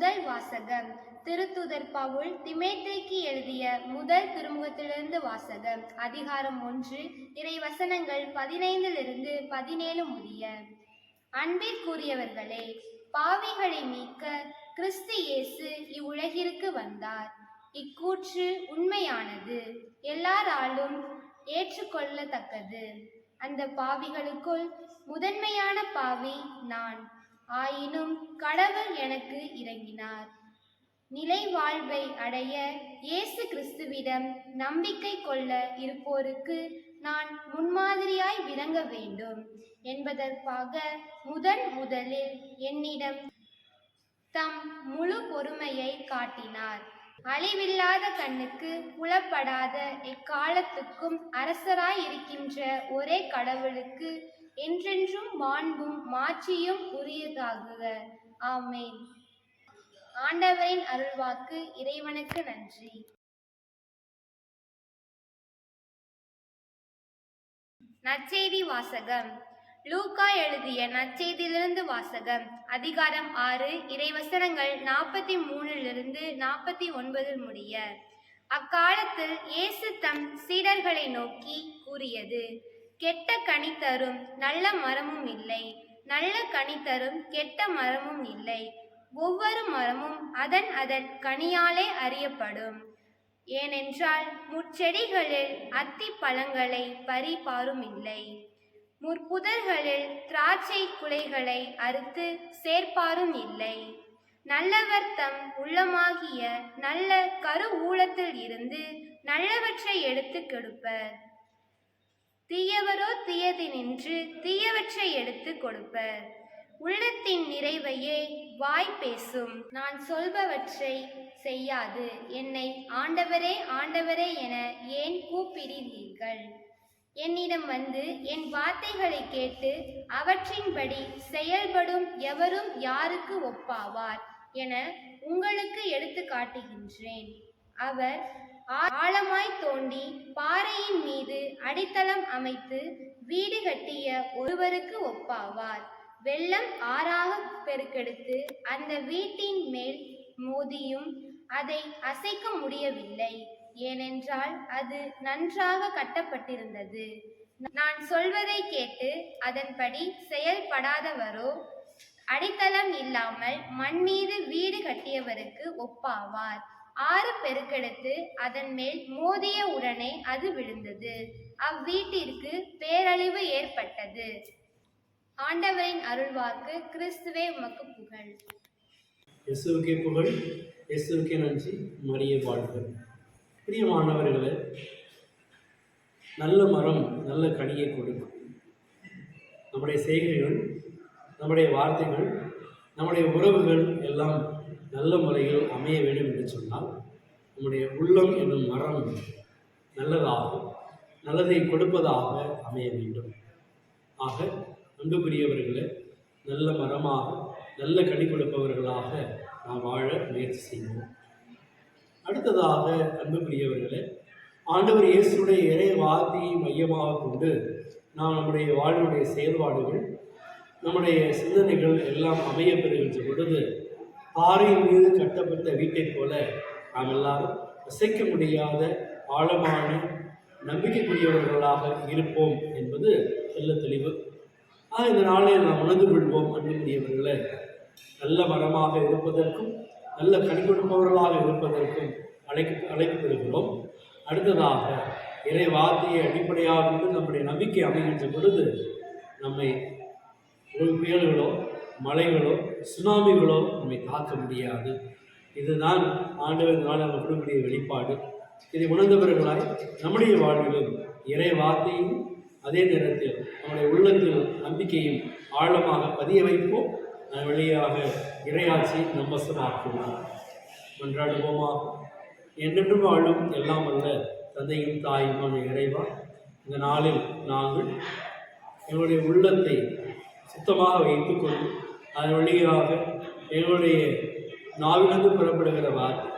முதல் வாசகம் திருத்துதர் பவுல் திமேத்தைக்கு எழுதிய முதல் திருமுகத்திலிருந்து வாசகம். அதிகாரம் ஒன்று இறை வசனங்கள் பதினைந்திலிருந்து பதினேழு முடிய. அன்பிற்குரியவர்களே பாவிகளை மீட்க கிறிஸ்து இயேசு இவ்வுலகிற்கு வந்தார். இக்கூற்று உண்மையானது. எல்லாராலும் ஏற்றுக்கொள்ளத்தக்கது. அந்த பாவிகளுக்குள் முதன்மையான பாவி நான். ஆயினும் கடவுள் எனக்கு இறங்கினார் நிலை வாழ்வை அடைய இயேசு கிறிஸ்துவிடம் நம்பிக்கை கொள்ள இருப்போருக்கு நான் முன்மாதிரியாய் விளங்க வேண்டும் என்பதற்காக முதன் முதலில் என்னிடம் தம் முழு பொறுமையை காட்டினார். அழிவில்லாத கண்ணுக்கு புலப்படாத எக்காலத்துக்கும் அரசராய் இருக்கின்ற ஒரே கடவுளுக்கு என்றென்றும் மாண்பும் மாட்சியும் உரியதாகுக. ஆமேன். ஆண்டவரின் அருள்வாக்கு இறைவனுக்கு நன்றி. நற்செய்தி வாசகம். லூக்கா எழுதிய நற்செய்தியிலிருந்து வாசகம். அதிகாரம் ஆறு இறைவசனங்கள் நாற்பத்தி மூணிலிருந்து நாற்பத்தி ஒன்பதில் முடிய. அக்காலத்தில் இயேசு தம் சீடர்களை நோக்கி கூறியது கெட்ட கனி தரும் நல்ல மரமும் இல்லை. நல்ல கனி தரும் கெட்ட மரமும் இல்லை. ஒவ்வொரு மரமும் அதன் அதன் கனியாலே அறியப்படும். ஏனென்றால் முச்செடிகளில் அத்தி பழங்களை பறிப்பாரும் இல்லை முற்புதர்களில் திராட்சை குலைகளை அறுத்து சேர்ப்பாரும் இல்லை நல்லவர் தம் உள்ளமாகிய நல்ல கரு ஊலத்தில் இருந்து நல்லவற்றை எடுத்து கெடுப்பர். தீயவரோ தீயதினின்று தீயவற்றை எடுத்து கொடுப்பர். உள்ளத்தின் நிறைவையே வாய் பேசும். நான் சொல்பவற்றை செய்யாது. என்னை ஆண்டவரே ஆண்டவரே என ஏன் கூப்பிடுகிறீர்கள் என்னிடம் வந்து என் வார்த்தைகளை கேட்டு அவற்றின்படி செயல்படும் எவரும் யாருக்கு ஒப்பாவார் என உங்களுக்கு எடுத்து காட்டுகின்றேன். அவர் ஆழமாய் தோண்டி பாறையின் மீது அடித்தளம் அமைத்து வீடு கட்டிய ஒருவருக்கு ஒப்பாவார். வெள்ளம் ஆறாக பெருக்கெடுத்து அந்த வீட்டின் மேல் மோதியும் அதை அசைக்க முடியவில்லை. ஏனென்றால் அது நன்றாக கட்டப்பட்டிருந்தது. நான் சொல்வதை கேட்டு அதன்படி செயல்படாதவரோ அடித்தளம் இல்லாமல் மண் மீது வீடு கட்டியவருக்கு ஒப்பாவார். ஆறு பெருக்கெடுத்து அதன் மேல் மோதிய உடனே அது விழுந்தது. அவ்வீட்டிற்கு பேரழிவு ஏற்பட்டது. ஆண்டவரின் அருள்வாக்கு கிறிஸ்துவே உமக்கு புகழ். இயேசுவுக்கே புகழ் இயேசுவுக்கே நன்றி மரிய வாழ்க. பிரியமானவர்களே நல்ல மரம் நல்ல கனியை கொடுக்கும். நம்முடைய செய்கைகள் நம்முடைய வார்த்தைகள் நம்முடைய உறவுகள் எல்லாம் நல்ல முறையில் அமைய வேண்டும் என்று சொன்னால் நம்முடைய உள்ளம் என்னும் மரம் நல்லதாகும். நல்லதை கொடுப்பதாக அமைய வேண்டும். ஆக அன்புக்குரியவர்களே நல்ல மரமாக நல்ல கனி கொடுப்பவர்களாக நாம் வாழ முயற்சி செய்வோம். அடுத்ததாக அன்புக்குரியவர்களே ஆண்டவர் இயேசுடைய இறை வார்த்தையை மையமாக கொண்டு நாம் நம்முடைய வாழ்வுடைய செயல்பாடுகள் நம்முடைய சிந்தனைகள் எல்லாம் அமைய பெறுகின்ற பொழுது பாறையின் மீது கட்டப்பட்ட வீட்டைப் போல நாம் எல்லாரும் அசைக்க முடியாத ஆழமான நம்பிக்கைக்குரியவர்களாக இருப்போம் என்பது நல்ல தெளிவு. ஆக இந்த நாளில் நாம் உணர்ந்து கொள்வோம் அன்புக்குரியவர்களே. நல்ல மரமாக இருப்பதற்கும் நல்ல கனி கொடுப்பவர்களாக இருப்பதற்கும் அழைக்க அழைப்பு பெறுகிறோம் அடுத்ததாக இறை வார்த்தையை அடிப்படையாக கொண்டு நம்முடைய நம்பிக்கை அமைகின்ற பொழுது நம்மை ஒரு புயல்களோ மலைகளோ சுனாமிகளோ நம்மை தாக்க முடியாது. இதுதான் ஆண்டவர் நாள் நம்ம கொடுக்கக்கூடிய வெளிப்பாடு. இதை உணர்ந்தவர்களாய் நம்முடைய வாழ்விலும் இறை வார்த்தையும் அதே நேரத்தில் நம்முடைய உள்ளத்தில் நம்பிக்கையும் ஆழமாக பதிய வைப்போம். அதன் வழியாக இறையாட்சி நம்பசமாக்குவோம் மன்றாடுவோமா என்றென்றும் வாழும் எல்லாம் அல்ல தந்தையும் தாயுமான இறைவா இந்த நாளில் நாங்கள் எங்களுடைய உள்ளத்தை சுத்தமாக வைத்துக்கொண்டு அதன் வழியாக எங்களுடைய நாவிலிருந்து புறப்படுகிற வார்த்தை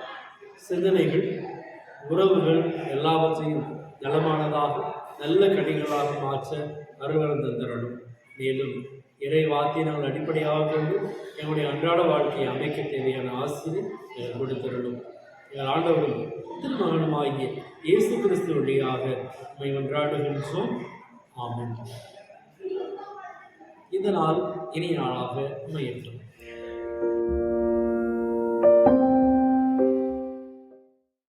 சிந்தனைகள் உறவுகள் எல்லாவற்றையும் நலமானதாக நல்ல கடிகளாக மாற்ற அருவரம் தந்திரணும் மேலும் இறை வார்த்தையை நாங்கள் அடிப்படையாக கொண்டு எங்களுடைய அன்றாட வாழ்க்கையை அமைக்க தேவையான ஆசிரியர் கொடுத்திரணும் எங்கள் ஆண்டவரும் திருமகனுமாகிய இயேசு கிறிஸ்து வழியாக நம்மை ஒன்றாடுகின்றோம் ஆமென். இந்த நாள் இனிய நாளாக அமையட்டும்.